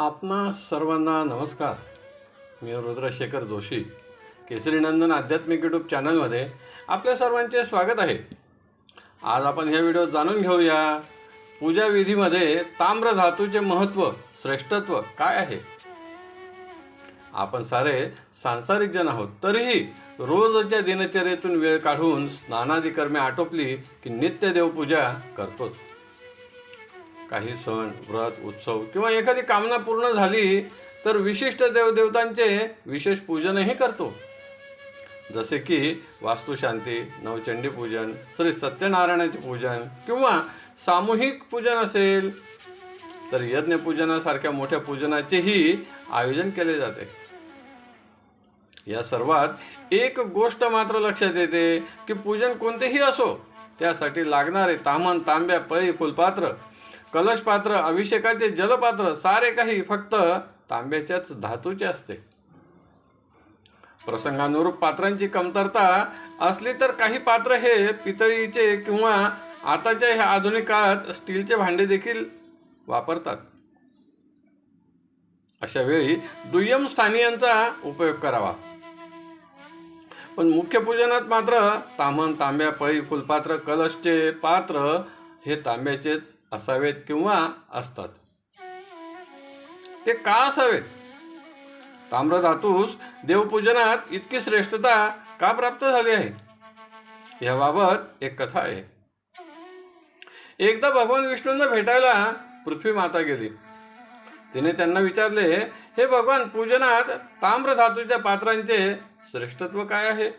आपणा सर्वांना नमस्कार. मी रुद्रशेखर जोशी केसरीनंदन आध्यात्मिक यूट्यूब चॅनलमध्ये आपल्या सर्वांचे स्वागत आहे. आज आपण ह्या व्हिडिओ जाणून घेऊया पूजाविधीमध्ये ताम्र धातूचे महत्त्व श्रेष्ठत्व काय आहे? आपण सारे सांसारिक जण आहोत तरीही रोजच्या दिनचर्येतून वेळ काढून स्नानादी कर्मे आटोपली की नित्य देवपूजा करतोच. काही सण व्रत उत्सव किंवा एखादी कामना पूर्ण झाली तर विशिष्ट देवदेवतांचे विशेष पूजनही करतो. जसे की वास्तुशांती नवचंडी पूजन श्री सत्यनारायणाचे पूजन किंवा सामूहिक पूजन असेल तर यज्ञपूजनासारख्या मोठ्या पूजनाचेही आयोजन केले जाते. या सर्वात एक गोष्ट मात्र लक्षात येते की पूजन कोणतेही असो त्यासाठी लागणारे तामन तांब्या पळी फुलपात्र कलशपात्र अभिषेकाचे जलपात्र सारे काही फक्त तांब्याच्याच धातूचे असते. प्रसंगानुरूप पात्रांची कमतरता असली तर काही पात्र हे पितळीचे किंवा आताच्या ह्या आधुनिक काळात स्टीलचे भांडे देखील वापरतात. अशा वेळी दुय्यम स्थानीयांचा उपयोग करावा. पण मुख्य पूजनात मात्र तामन तांब्या पळी फुलपात्र कलशचे पात्र हे तांब्याचेच असावेत किंवा असतात. ते का असावेत? ताम्रधातूस देवपूजनात इतकी श्रेष्ठता का प्राप्त झाली आहे? याबाबत एक कथा आहे. एकदा भगवान विष्णूंना भेटायला पृथ्वी माता गेली. तिने त्यांना विचारले हे भगवान पूजनात ताम्र धातूच्या पात्रांचे श्रेष्ठत्व काय आहे?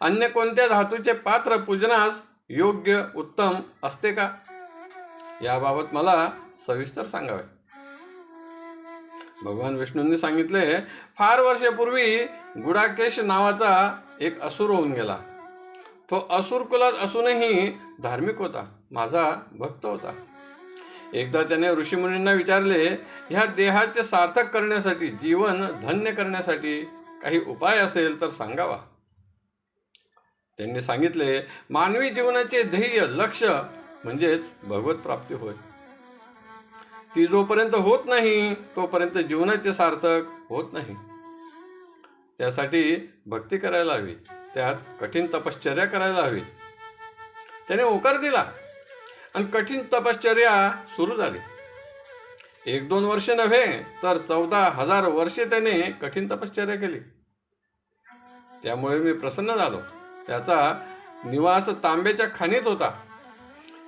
अन्य कोणत्या धातूचे पात्र पूजनास योग्य उत्तम असते का? याबाबत मला सविस्तर सांगावे. भगवान विष्णूंनी सांगितले फार वर्षापूर्वी गुडाकेश नावाचा एक असुर होऊन गेला. तो असुर कुलात असूनही धार्मिक होता माझा भक्त होता. एकदा त्याने ऋषीमुनींना विचारले ह्या देहाचे सार्थक करण्यासाठी जीवन धन्य करण्यासाठी काही उपाय असेल तर सांगावा. त्यांनी सांगितले मानवी जीवनाचे ध्येय लक्ष म्हणजेच भगवत प्राप्ती होय. ती जोपर्यंत होत नाही तोपर्यंत जीवनाचे सार्थक होत नाही. त्यासाठी भक्ती करायला हवी त्यात कठीण तपश्चर्या करायला हवी. त्याने होकार दिला आणि कठीण तपश्चर्या सुरू झाली. एक दोन वर्षे नव्हे तर चौदा हजार वर्षे त्याने कठीण तपश्चर्या केली. त्यामुळे मी प्रसन्न झालो. त्याचा निवास तांब्याच्या खाणीत होता.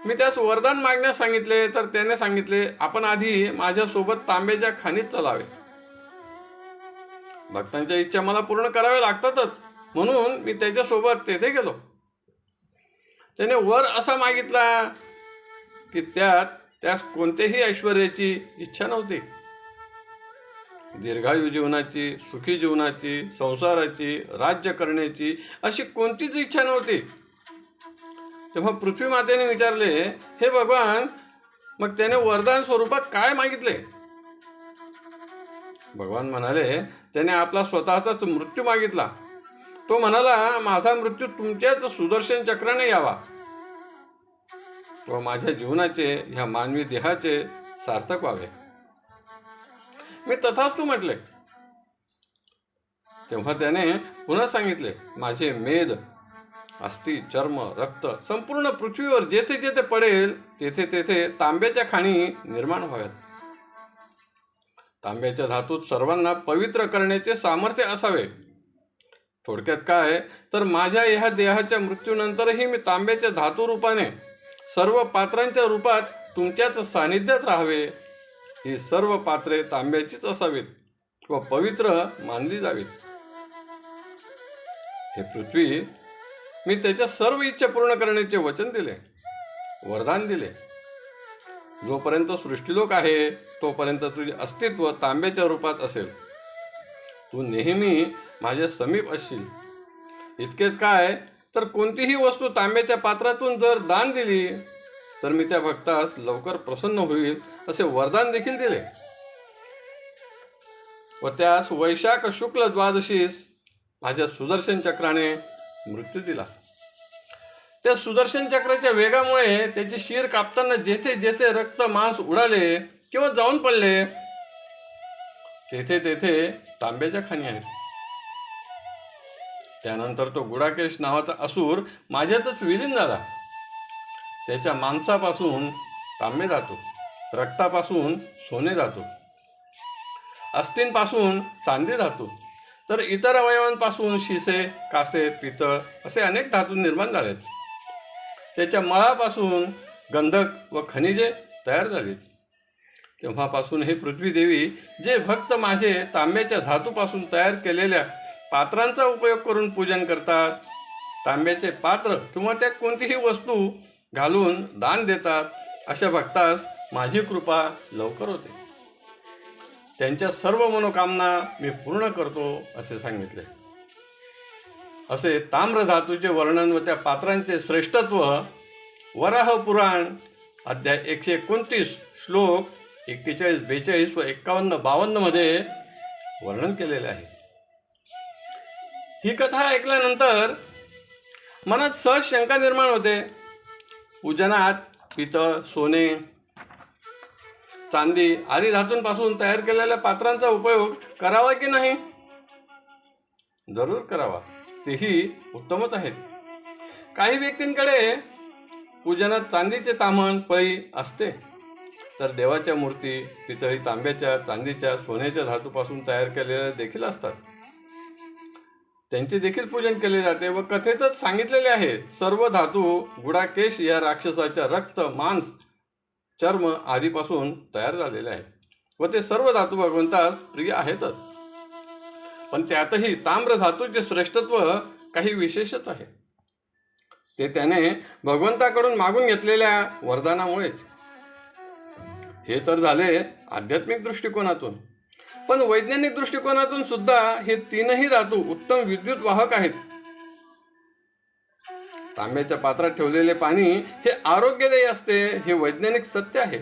मी त्यास वरदान मागण्यास सांगितले तर त्याने सांगितले आपण आधी माझ्यासोबत तांब्याच्या खाणीत चलावे. भक्तांच्या इच्छा मला पूर्ण कराव्या लागतातच. म्हणून मी त्याच्यासोबत तेथे गेलो. त्याने वर असा मागितला की त्यात त्यास कोणत्याही ऐश्वर्याची इच्छा नव्हती. दीर्घायू जीवनाची सुखी जीवनाची संसाराची राज्य करण्याची अशी कोणतीच इच्छा नव्हती. तेव्हा पृथ्वी मातेने विचारले हे भगवान मग त्याने वरदान स्वरूपात काय मागितले? भगवान म्हणाले त्याने आपला स्वतःचाच मृत्यू मागितला. तो म्हणाला माझा मृत्यू तुमच्याच सुदर्शन चक्राने यावा. व माझ्या जीवनाचे ह्या मानवी देहाचे सार्थक व्हावे. मी तथास्तू म्हटले. तेव्हा त्याने पुन्हा सांगितले माझे मेद अस्थि चर्म रक्त संपूर्ण पृथ्वीवर जेथे जेथे पडेल तेथे तेथे तांब्याच्या खाणी निर्माण व्हाव्यात. तांब्याच्या धातूत सर्वांना पवित्र करण्याचे सामर्थ्य असावे. थोडक्यात काय? तर माझ्या ह्या देहाच्या मृत्यूनंतरही मी तांब्याच्या धातू रूपाने सर्व पात्रांच्या रूपात तुमच्याच सानिध्यात राहावे. ही सर्व पात्रे तांब्याचीच असावीत व पवित्र मानली जावीत. हे पृथ्वी मी त्याच्या सर्व इच्छा पूर्ण करण्याचे वचन दिले वरदान दिले. जोपर्यंत सृष्टीलोक आहे तोपर्यंत तुझे अस्तित्व तांब्याच्या रूपात असेल. तू नेहमी माझ्या समीप असशील. इतकेच काय? तर कोणतीही वस्तू तांब्याच्या पात्रातून जर दान दिली तर मी त्या भक्तास लवकर प्रसन्न होईल असे वरदान देखील दिले. व त्यास वैशाख शुक्ल द्वादशीस माझ्या सुदर्शन चक्राने मृत्यू दिला. त्या सुदर्शन चक्राच्या वेगामुळे त्याचे शिर कापताना जेथे जेथे रक्त मांस उडाले किंवा जाऊन पडले तेथे तेथे तांब्याच्या खाणी आहेत. त्यानंतर तो गुडाकेश नावाचा असुर माझ्यातच विलीन झाला. त्याच्या मांसापासून तांबे जातो रक्तापासून सोने जातो अस्थिंपासून चांदी जातो. तर इतर अवयवांपासून शिसे कासे पितळ असे अनेक धातू निर्माण झालेत. त्याच्या मळापासून गंधक व खनिजे तयार झालीत. तेव्हापासून हे पृथ्वी देवी जे भक्त माझे तांब्याच्या धातूपासून तयार केलेल्या पात्रांचा उपयोग करून पूजन करतात तांब्याचे पात्र किंवा त्यात कोणतीही वस्तू घालून दान देतात अशा भक्तास माझी कृपा लवकर होते. त्यांच्या सर्व मनोकामना मी पूर्ण करतो असे सांगितले. असे ताम्र धातूचे वर्णन व त्या पात्रांचे श्रेष्ठत्व वराह पुराण अध्याय एकशे एकोणतीस श्लोक एक्केचाळीस बेचाळीस व एक्कावन्न बावन्नमध्ये वर्णन केलेले आहे. ही कथा ऐकल्यानंतर मनात सहज शंका निर्माण होते. पूजनात पितळ सोने चांदी आदी धातूंपासून तयार केलेल्या पात्रांचा उपयोग करावा की नाही? जरूर करावा. तेही उत्तमच आहेत. काही व्यक्तींकडे पूजनात चांदीचे तामण पळी असते. तर देवाच्या मूर्ती पितळी तांब्याच्या चांदीच्या सोन्याच्या धातूपासून तयार केलेल्या देखील असतात. त्यांचे देखील पूजन केले जाते व कथेतच सांगितलेले आहे सर्व धातू गुडाकेश या राक्षसाच्या रक्त मांस चर्म आधीपासून तयार झालेले आहे व ते सर्व धातू भगवंतास प्रिय आहेतच. पण त्यातही ताम्र धातूचे श्रेष्ठत्व काही विशेषच आहे. ते त्याने भगवंताकडून मागून घेतलेल्या वरदानामुळेच. हे तर झाले आध्यात्मिक दृष्टिकोनातून. पण वैज्ञानिक दृष्टिकोनातून सुद्धा हे तीनही धातू उत्तम विद्युत वाहक आहेत. तांब्याच्या पात्रात ठेवलेले पाणी हे आरोग्यदायी असते हे वैज्ञानिक सत्य आहे.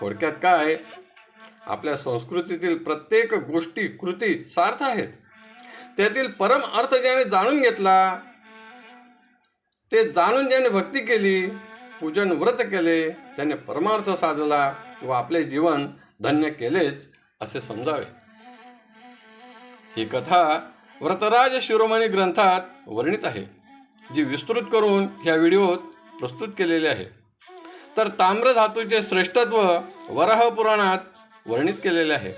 थोडक्यात काय? आपल्या संस्कृतीतील प्रत्येक गोष्टी कृती सार्थ आहेत. त्यातील परम अर्थ ज्याने जाणून घेतला ते जाणून ज्याने भक्ती केली पूजन व्रत केले त्याने परमार्थ साधला व आपले जीवन धन्य केलेच असे समजावे. ही कथा व्रतराज शिरोमणी ग्रंथात वर्णित आहे. जी विस्तृत करून ह्या व्हिडिओत प्रस्तुत केलेली आहे. तर ताम्र धातूचे श्रेष्ठत्व वराह पुराणात वर्णित केलेले आहे.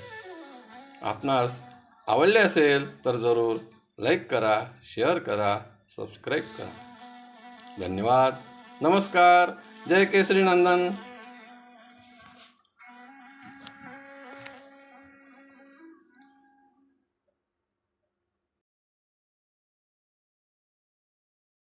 आपणास आवडले असेल तर जरूर लाईक करा शेअर करा सबस्क्राईब करा. धन्यवाद. नमस्कार. जय केसरी नंदन.